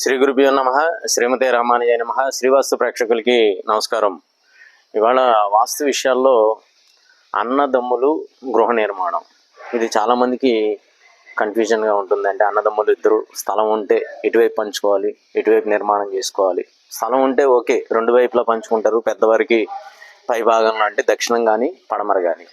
శ్రీ గురుభ్యో నమ శ్రీమతి రామానుజయ నమ శ్రీవాస్తు ప్రేక్షకులకి నమస్కారం. ఇవాళ వాస్తు విషయాల్లో అన్నదమ్ములు గృహ నిర్మాణం. ఇది చాలామందికి కన్ఫ్యూజన్గా ఉంటుంది. అంటే అన్నదమ్ములు ఇద్దరు స్థలం ఉంటే ఇటువైపు పంచుకోవాలి ఇటువైపు నిర్మాణం చేసుకోవాలి. స్థలం ఉంటే ఓకే రెండు వైపులా పంచుకుంటారు. పెద్దవారికి పై భాగంలో అంటే దక్షిణం కానీ పడమర కానీ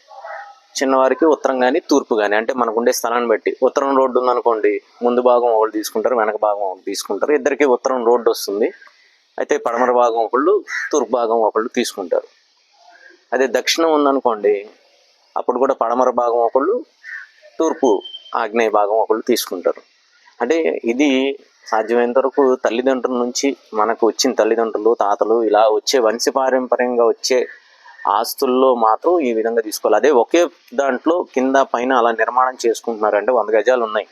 చిన్నవారికి ఉత్తరం కానీ తూర్పు కానీ అంటే మనకు ఉండే స్థలాన్ని బట్టి. ఉత్తరం రోడ్డు ఉందనుకోండి ముందు భాగం ఒకళ్ళు తీసుకుంటారు వెనక భాగం ఒకళ్ళు తీసుకుంటారు. ఇద్దరికి ఉత్తరం రోడ్డు వస్తుంది. అయితే పడమర భాగం ఒకళ్ళు తూర్పు భాగం ఒకళ్ళు తీసుకుంటారు. అదే దక్షిణం ఉందనుకోండి అప్పుడు కూడా పడమర భాగం ఒకళ్ళు తూర్పు ఆగ్నేయ భాగం ఒకళ్ళు తీసుకుంటారు. అంటే ఇది సాధ్యమైనంత వరకు తల్లిదండ్రుల నుంచి మనకు వచ్చిన తల్లిదండ్రులు తాతలు ఇలా వచ్చే వంశపారంపర్యంగా వచ్చే ఆస్తుల్లో మాత్రం ఈ విధంగా తీసుకోవాలి. అదే ఒకే దాంట్లో కింద పైన అలా నిర్మాణం చేసుకుంటున్నారు అంటే వంద గజాలు ఉన్నాయి.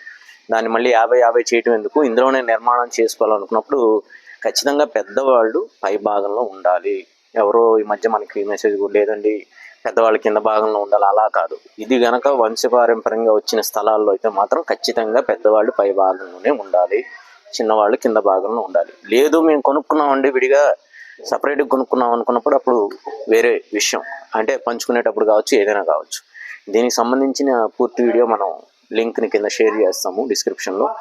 దాన్ని మళ్ళీ యాభై యాభై చేయటం ఎందుకు? ఇందులోనే నిర్మాణం చేసుకోవాలనుకున్నప్పుడు ఖచ్చితంగా పెద్దవాళ్ళు పై భాగంలో ఉండాలి. ఎవరో ఈ మధ్య మనకి మెసేజ్ కూడా లేదండి పెద్దవాళ్ళ కింద భాగంలో ఉండాలి. అలా కాదు. ఇది గనక వంశపారంపర్యంగా వచ్చిన స్థలాల్లో అయితే మాత్రం ఖచ్చితంగా పెద్దవాళ్ళు పై భాగంలోనే ఉండాలి. చిన్నవాళ్ళు కింద భాగంలో ఉండాలి. లేదు మేము కొనుక్కున్నామండి విడిగా సపరేట్గా కొనుక్కున్నాం అనుకున్నప్పుడు అప్పుడు వేరే విషయం. అంటే పంచుకునేటప్పుడు కావచ్చు ఏదైనా కావచ్చు. దీనికి సంబంధించిన పూర్తి వీడియో మనం లింక్ని కింద షేర్ చేస్తాము డిస్క్రిప్షన్లో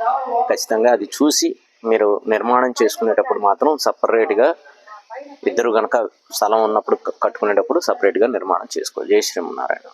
ఖచ్చితంగా అది చూసి మీరు నిర్మాణం చేసుకునేటప్పుడు మాత్రం సపరేట్గా ఇద్దరు కనుక స్థలం ఉన్నప్పుడు క- కట్టుకునేటప్పుడు సపరేట్గా నిర్మాణం చేసుకోవాలి. జై శ్రీమన్నారాయణ.